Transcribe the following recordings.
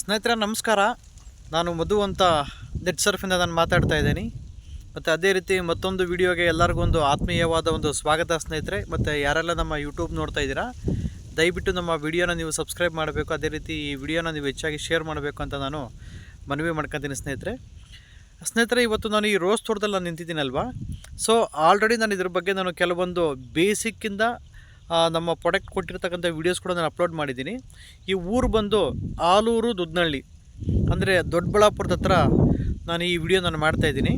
ಸ್ನೇಹಿತರೆ, ನಮಸ್ಕಾರ. ನಾನು ಮಧು ಅಂತ ನೆಟ್ ಸರ್ಫಿಂದ ನಾನು ಮಾತಾಡ್ತಾ ಇದ್ದೀನಿ. ಮತ್ತು ಅದೇ ರೀತಿ ಮತ್ತೊಂದು ವಿಡಿಯೋಗೆ ಎಲ್ಲರಿಗೂ ಒಂದು ಆತ್ಮೀಯವಾದ ಒಂದು ಸ್ವಾಗತ ಸ್ನೇಹಿತರೆ. ಮತ್ತು ಯಾರೆಲ್ಲ ನಮ್ಮ ಯೂಟ್ಯೂಬ್ ನೋಡ್ತಾ ಇದ್ದೀರಾ, ದಯವಿಟ್ಟು ನಮ್ಮ ವಿಡಿಯೋನ ನೀವು ಸಬ್ಸ್ಕ್ರೈಬ್ ಮಾಡಬೇಕು. ಅದೇ ರೀತಿ ಈ ವಿಡಿಯೋನ ನೀವು ಹೆಚ್ಚಾಗಿ ಶೇರ್ ಮಾಡಬೇಕು ಅಂತ ನಾನು ಮನವಿ ಮಾಡ್ಕೊತೀನಿ ಸ್ನೇಹಿತರೆ. ಸ್ನೇಹಿತರೆ, ಇವತ್ತು ನಾನು ಈ ರೋಸ್ ತೋಟದಲ್ಲಿ ನಾನು ನಿಂತಿದ್ದೀನಲ್ವಾ? ಸೊ ಆಲ್ರೆಡಿ ನಾನು ಇದ್ರ ಬಗ್ಗೆ ನಾನು ಕೆಲವೊಂದು ಬೇಸಿಕ್ಕಿಂದ ನಮ್ಮ ಪ್ರಾಡಕ್ಟ್ ಕೊಟ್ಟಿರ್ತಕ್ಕಂಥ ವೀಡಿಯೋಸ್ ಕೂಡ ನಾನು ಅಪ್ಲೋಡ್ ಮಾಡಿದ್ದೀನಿ. ಈ ಊರು ಬಂದು ಆಲೂರು ದುದ್ನಳ್ಳಿ, ಅಂದರೆ ದೊಡ್ಡಬಳ್ಳಾಪುರದ ಹತ್ರ ನಾನು ಈ ವಿಡಿಯೋ ನಾನು ಮಾಡ್ತಾಯಿದ್ದೀನಿ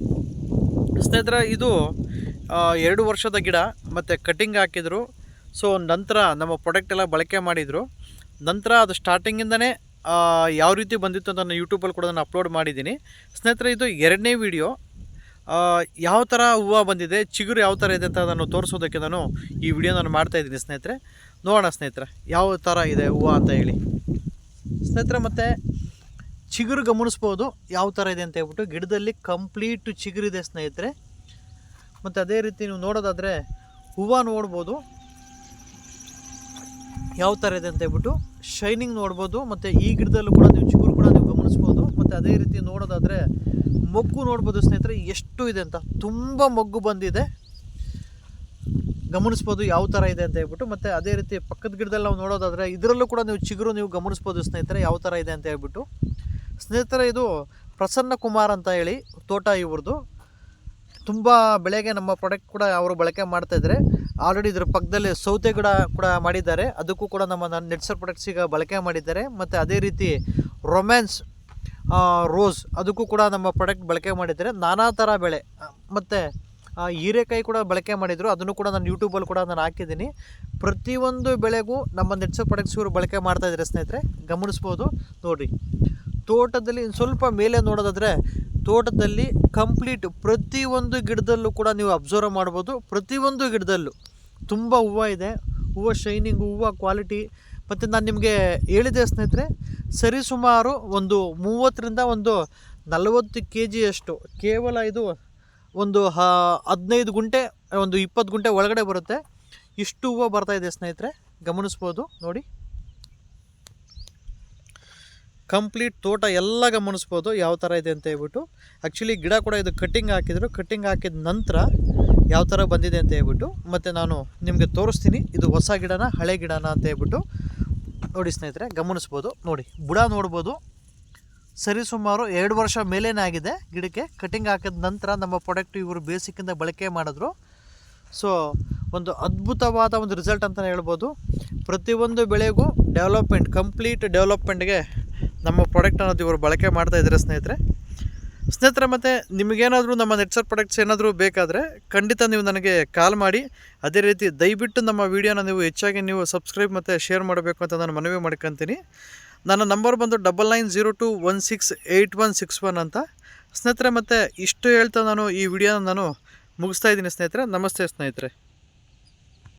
ಸ್ನೇಹಿತರ, ಇದು ಎರಡು ವರ್ಷದ ಗಿಡ, ಮತ್ತು ಕಟಿಂಗ್ ಹಾಕಿದರು. ಸೊ ನಂತರ ನಮ್ಮ ಪ್ರಾಡಕ್ಟ್ ಎಲ್ಲ ಬಳಕೆ ಮಾಡಿದರು. ನಂತರ ಅದು ಸ್ಟಾರ್ಟಿಂಗಿಂದನೇ ಯಾವ ರೀತಿ ಬಂದಿತ್ತು ಅಂತ ನಾನು ಯೂಟ್ಯೂಬಲ್ಲಿ ಕೂಡ ನಾನು ಅಪ್ಲೋಡ್ ಮಾಡಿದ್ದೀನಿ. ಸ್ನೇಹಿತರೆ, ಇದು ಎರಡನೇ ವಿಡಿಯೋ ಯಾವ ಥರ ಹೂವು ಬಂದಿದೆ, ಚಿಗುರು ಯಾವ ಥರ ಇದೆ ಅಂತ ನಾನು ತೋರಿಸೋದಕ್ಕೆ ನಾನು ಈ ವಿಡಿಯೋ ನಾನು ಮಾಡ್ತಾಯಿದ್ದೀನಿ ಸ್ನೇಹಿತರೆ. ನೋಡೋಣ ಸ್ನೇಹಿತರೆ, ಯಾವ ಥರ ಇದೆ ಹೂವು ಅಂತ ಹೇಳಿ. ಸ್ನೇಹಿತರೆ, ಮತ್ತು ಚಿಗುರು ಗಮನಿಸ್ಬೋದು, ಯಾವ ಥರ ಇದೆ ಅಂತ ಹೇಳ್ಬಿಟ್ಟು ಗಿಡದಲ್ಲಿ ಕಂಪ್ಲೀಟ್ ಚಿಗುರಿದೆ ಸ್ನೇಹಿತರೆ. ಮತ್ತು ಅದೇ ರೀತಿ ನೀವು ನೋಡೋದಾದರೆ ಹೂವು ನೋಡ್ಬೋದು, ಯಾವ ಥರ ಇದೆ ಅಂತ ಹೇಳ್ಬಿಟ್ಟು ಶೈನಿಂಗ್ ನೋಡ್ಬೋದು, ಮತ್ತು ಈ ಗಿಡದಲ್ಲೂ ಕೂಡ ನೀವು ಗಮನಿಸ್ಬೋದು ಮತ್ತು ಅದೇ ರೀತಿ ನೋಡೋದಾದರೆ ಮೊಗ್ಗು ನೋಡ್ಬೋದು ಸ್ನೇಹಿತರೆ, ಎಷ್ಟು ಇದೆ ಅಂತ. ತುಂಬ ಮೊಗ್ಗು ಬಂದಿದೆ. ಗಮನಿಸ್ಬೋದು ಯಾವ ಥರ ಇದೆ ಅಂತ ಹೇಳ್ಬಿಟ್ಟು. ಮತ್ತು ಅದೇ ರೀತಿ ಪಕ್ಕದ ಗಿಡದಲ್ಲಿ ನಾವು ನೋಡೋದಾದರೆ ಇದರಲ್ಲೂ ಕೂಡ ನೀವು ಚಿಗುರು ನೀವು ಗಮನಿಸ್ಬೋದು ಸ್ನೇಹಿತರೆ, ಯಾವ ಥರ ಇದೆ ಅಂತ ಹೇಳ್ಬಿಟ್ಟು. ಸ್ನೇಹಿತರೆ, ಇದು ಪ್ರಸನ್ನ ಕುಮಾರ್ ಅಂತ ಹೇಳಿ ತೋಟ ಇವ್ರದ್ದು. ತುಂಬ ಬೆಳೆಗೆ ನಮ್ಮ ಪ್ರಾಡಕ್ಟ್ ಕೂಡ ಅವರು ಬಳಕೆ ಮಾಡ್ತಾ ಇದ್ದಾರೆ. ಆಲ್ರೆಡಿ ಇದ್ರ ಪಕ್ಕದಲ್ಲಿ ಸೌತೆ ಗಿಡ ಕೂಡ ಮಾಡಿದ್ದಾರೆ. ಅದಕ್ಕೂ ಕೂಡ ನಮ್ಮ ನೆಟ್ಸರ್ ಪ್ರಾಡಕ್ಟ್ಸ್ ಈಗ ಬಳಕೆ ಮಾಡಿದ್ದಾರೆ. ಮತ್ತು ಅದೇ ರೀತಿ ರೊಮ್ಯಾನ್ಸ್ ರೋಸ್, ಅದಕ್ಕೂ ಕೂಡ ನಮ್ಮ ಪ್ರಾಡಕ್ಟ್ ಬಳಕೆ ಮಾಡಿದರೆ ನಾನಾ ಥರ ಬೆಳೆ ಮತ್ತು ಹೀರೆಕಾಯಿ ಕೂಡ ಬಳಕೆ ಮಾಡಿದರು, ಅದನ್ನು ಕೂಡ ನಾನು ಯೂಟ್ಯೂಬಲ್ಲಿ ಕೂಡ ನಾನು ಹಾಕಿದ್ದೀನಿ. ಪ್ರತಿಯೊಂದು ಬೆಳೆಗೂ ನಮ್ಮ ನೆಟ್ಸೋ ಪ್ರಾಡಕ್ಟ್ಸ್ ಇವರು ಬಳಕೆ ಮಾಡ್ತಾ ಇದ್ದಾರೆ ಸ್ನೇಹಿತರೆ, ಗಮನಿಸ್ಬೋದು, ನೋಡಿರಿ. ತೋಟದಲ್ಲಿ ಸ್ವಲ್ಪ ಮೇಲೆ ನೋಡೋದಾದರೆ, ತೋಟದಲ್ಲಿ ಕಂಪ್ಲೀಟ್ ಪ್ರತಿಯೊಂದು ಗಿಡದಲ್ಲೂ ಕೂಡ ನೀವು ಅಬ್ಸರ್ವ್ ಮಾಡ್ಬೋದು. ಪ್ರತಿಯೊಂದು ಗಿಡದಲ್ಲೂ ತುಂಬ ಹೂವು ಇದೆ, ಹೂವು ಶೈನಿಂಗ್ ಹೂವು ಕ್ವಾಲಿಟಿ ಮತ್ತು ನಾನು ನಿಮಗೆ ಹೇಳಿದೆ ಸ್ನೇಹಿತರೆ ಸರಿಸುಮಾರು ಒಂದು ಮೂವತ್ತರಿಂದ ಒಂದು ನಲವತ್ತು ಕೆ ಜಿಯಷ್ಟು ಕೇವಲ ಇದು ಒಂದು ಹದಿನೈದು ಗುಂಟೆ, ಒಂದು ಇಪ್ಪತ್ತು ಗುಂಟೆ ಒಳಗಡೆ ಬರುತ್ತೆ. ಇಷ್ಟು ಹೂವು ಬರ್ತಾ ಇದೆ ಸ್ನೇಹಿತರೆ, ಗಮನಿಸ್ಬೋದು, ನೋಡಿ. ಕಂಪ್ಲೀಟ್ ತೋಟ ಎಲ್ಲ ಗಮನಿಸ್ಬೋದು, ಯಾವ ಥರ ಇದೆ ಅಂತ ಹೇಳ್ಬಿಟ್ಟು. ಆ್ಯಕ್ಚುಲಿ ಗಿಡ ಕೂಡ ಇದು ಕಟ್ಟಿಂಗ್ ಹಾಕಿದ್ರು ಕಟ್ಟಿಂಗ್ ಹಾಕಿದ ನಂತರ ಯಾವ ಥರ ಬಂದಿದೆ ಅಂತ ಹೇಳ್ಬಿಟ್ಟು ಮತ್ತು ನಾನು ನಿಮಗೆ ತೋರಿಸ್ತೀನಿ. ಇದು ಹೊಸ ಗಿಡನ, ಹಳೆ ಗಿಡನ ಅಂತ ಹೇಳ್ಬಿಟ್ಟು. ನೋಡಿ ಸ್ನೇಹಿತರೆ, ಗಮನಿಸ್ಬೋದು. ನೋಡಿ, ಬುಡ ನೋಡ್ಬೋದು. ಸರಿಸುಮಾರು ಎರಡು ವರ್ಷ ಮೇಲೇನೇ ಆಗಿದೆ ಗಿಡಕ್ಕೆ. ಕಟಿಂಗ್ ಹಾಕಿದ ನಂತರ ನಮ್ಮ ಪ್ರಾಡಕ್ಟ್ ಇವರು ಬೇಸಿಕ್ಕಿಂದ ಬಳಕೆ ಮಾಡಿದ್ರು. ಸೊ ಒಂದು ಅದ್ಭುತವಾದ ಒಂದು ರಿಸಲ್ಟ್ ಅಂತಲೇ ಹೇಳ್ಬೋದು. ಪ್ರತಿಯೊಂದು ಬೆಳೆಗೂ ಡೆವಲಪ್ಮೆಂಟ್ ಕಂಪ್ಲೀಟ್ ಡೆವಲಪ್ಮೆಂಟ್ಗೆ ನಮ್ಮ ಪ್ರಾಡಕ್ಟ್ ಅನ್ನೋದು ಇವರು ಬಳಕೆ ಮಾಡ್ತಾ ಇದ್ದಾರೆ ಸ್ನೇಹಿತರೆ. ಸ್ನೇಹಿತರೆ, ಮತ್ತು ನಿಮಗೇನಾದರೂ ನಮ್ಮ ನೆಟ್ಸರ್ ಪ್ರಾಡಕ್ಟ್ಸ್ ಏನಾದರೂ ಬೇಕಾದರೆ ಖಂಡಿತ ನೀವು ನನಗೆ ಕಾಲ್ ಮಾಡಿ. ಅದೇ ರೀತಿ ದಯವಿಟ್ಟು ನಮ್ಮ ವೀಡಿಯೋನ ನೀವು ಹೆಚ್ಚಾಗಿ ನೀವು ಸಬ್ಸ್ಕ್ರೈಬ್ ಮತ್ತು ಶೇರ್ ಮಾಡಬೇಕು ಅಂತ ನಾನು ಮನವಿ ಮಾಡ್ಕೊತೀನಿ. ನನ್ನ ನಂಬರ್ ಬಂದು double nine zero two one six eight one six one ಅಂತ. ಸ್ನೇಹಿತರೆ, ಮತ್ತು ಇಷ್ಟು ಹೇಳ್ತಾ ನಾನು ಈ ವಿಡಿಯೋನ ನಾನು ಮುಗಿಸ್ತಾ ಇದ್ದೀನಿ ಸ್ನೇಹಿತರೆ. ನಮಸ್ತೆ ಸ್ನೇಹಿತರೆ.